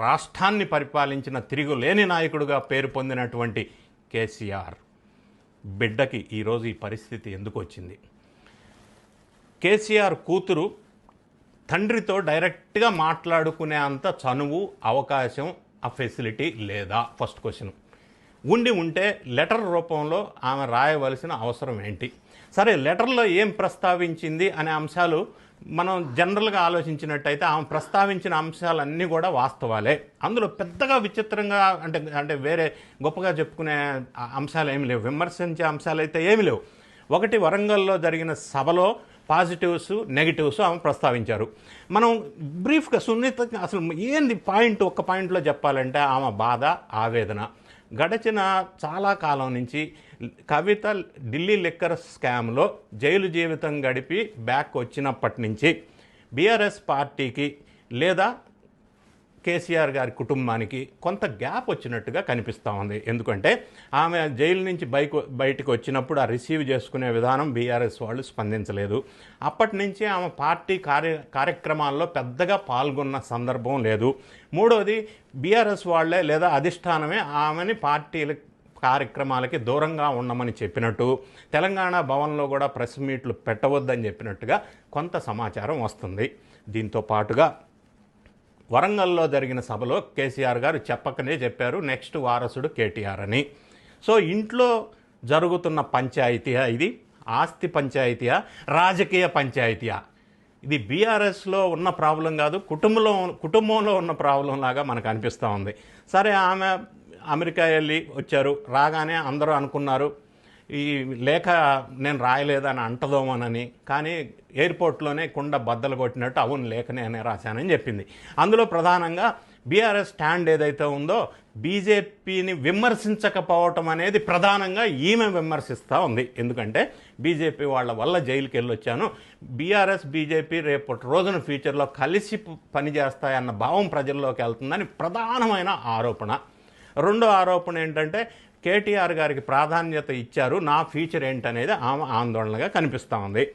రాష్ట్రాన్ని పరిపాలించిన తిరుగులేని నాయకుడుగా పేరు పొందినటువంటి కేసీఆర్. బిడ్డకి ఈరోజు ఈ పరిస్థితి ఎందుకు వచ్చింది? కేసీఆర్ కూతురు తండ్రితో డైరెక్ట్గా మాట్లాడుకునే అంత చనువు అవకాశం ఆ ఫెసిలిటీ లేదా? First question. ఉండి ఉంటే లెటర్ రూపంలో ఆమె రాయవలసిన అవసరం ఏంటి? సరే లెటర్లో ఏం ప్రస్తావించింది అనే అంశాలు మనం జనరల్గా ఆలోచించినట్టయితే ఆమె ప్రస్తావించిన అంశాలన్నీ కూడా వాస్తవాలే. అందులో పెద్దగా విచిత్రంగా అంటే అంటే వేరే గొప్పగా చెప్పుకునే అంశాలు ఏమి లేవు. విమర్శించే అంశాలు అయితే ఏమి లేవు. ఒకటి వరంగల్లో జరిగిన సభలో పాజిటివ్స్ నెగిటివ్స్ ఆమె ప్రస్తావించారు. మనం బ్రీఫ్గా సున్నితంగా అసలు ఏంది పాయింట్ ఒక్క పాయింట్లో చెప్పాలంటే ఆమె బాధ ఆవేదన. గడిచిన చాలా కాలం నుంచి కవిత ఢిల్లీ లిక్కర్ స్కామ్లో జైలు జీవితం గడిపి బ్యాక్ వచ్చినప్పటి నుంచి బీఆర్ఎస్ పార్టీకి లేదా కేసీఆర్ గారి కుటుంబానికి కొంత గ్యాప్ వచ్చినట్టుగా కనిపిస్తూ ఉంది. ఎందుకంటే ఆమె జైలు నుంచి బైక్ బయటకు వచ్చినప్పుడు ఆ రిసీవ్ చేసుకునే విధానం బీఆర్ఎస్ వాళ్ళు స్పందించలేదు. అప్పటి నుంచి ఆమె పార్టీ కార్య కార్యక్రమాల్లో పెద్దగా పాల్గొన్న సందర్భం లేదు. మూడోది బీఆర్ఎస్ వాళ్ళే లేదా అధిష్టానమే ఆమెని పార్టీల కార్యక్రమాలకి దూరంగా ఉండమని చెప్పినట్టు తెలంగాణ భవన్లో కూడా ప్రెస్ మీట్లు పెట్టవద్దని చెప్పినట్టుగా కొంత సమాచారం వస్తుంది. దీంతో పాటుగా వరంగల్లో జరిగిన సభలో కేసీఆర్ గారు చెప్పకనే చెప్పారు నెక్స్ట్ వారసుడు కేటీఆర్ అని. సో ఇంట్లో జరుగుతున్న పంచాయతీయా ఇది? ఆస్తి పంచాయతీయా? రాజకీయ పంచాయతీయా? ఇది బీఆర్ఎస్లో ఉన్న ప్రాబ్లం కాదు కుటుంబంలో కుటుంబంలో ఉన్న ప్రాబ్లం లాగా మనకు అనిపిస్తూ ఉంది. సరే ఆమె అమెరికా వెళ్ళి వచ్చారు రాగానే అందరూ అనుకున్నారు ఈ లేఖ నేను రాయలేదని అంటదోమోనని కానీ ఎయిర్పోర్ట్లోనే కుండ బద్దలు కొట్టినట్టు అవును లేఖనే నేనే రాశానని చెప్పింది. అందులో ప్రధానంగా బీఆర్ఎస్ స్టాండ్ ఏదైతే ఉందో బీజేపీని విమర్శించకపోవటం అనేది ప్రధానంగా ఈమె విమర్శిస్తూ ఉంది. ఎందుకంటే బీజేపీ వాళ్ళ వల్ల జైలుకి వెళ్ళొచ్చాను బీఆర్ఎస్ బీజేపీ రేపటి రోజున ఫ్యూచర్లో కలిసి పనిచేస్తాయన్న భావం ప్రజల్లోకి వెళ్తుందని ప్రధానమైన ఆరోపణ. రెండో ఆరోపణ ఏంటంటే కేటీఆర్ గారికి ప్రాధాన్యత ఇచ్చారు. నా ఫ్యూచర్ ఏంటనేది ఆమె ఆందోళనగా కనిపిస్తూ ఉంది.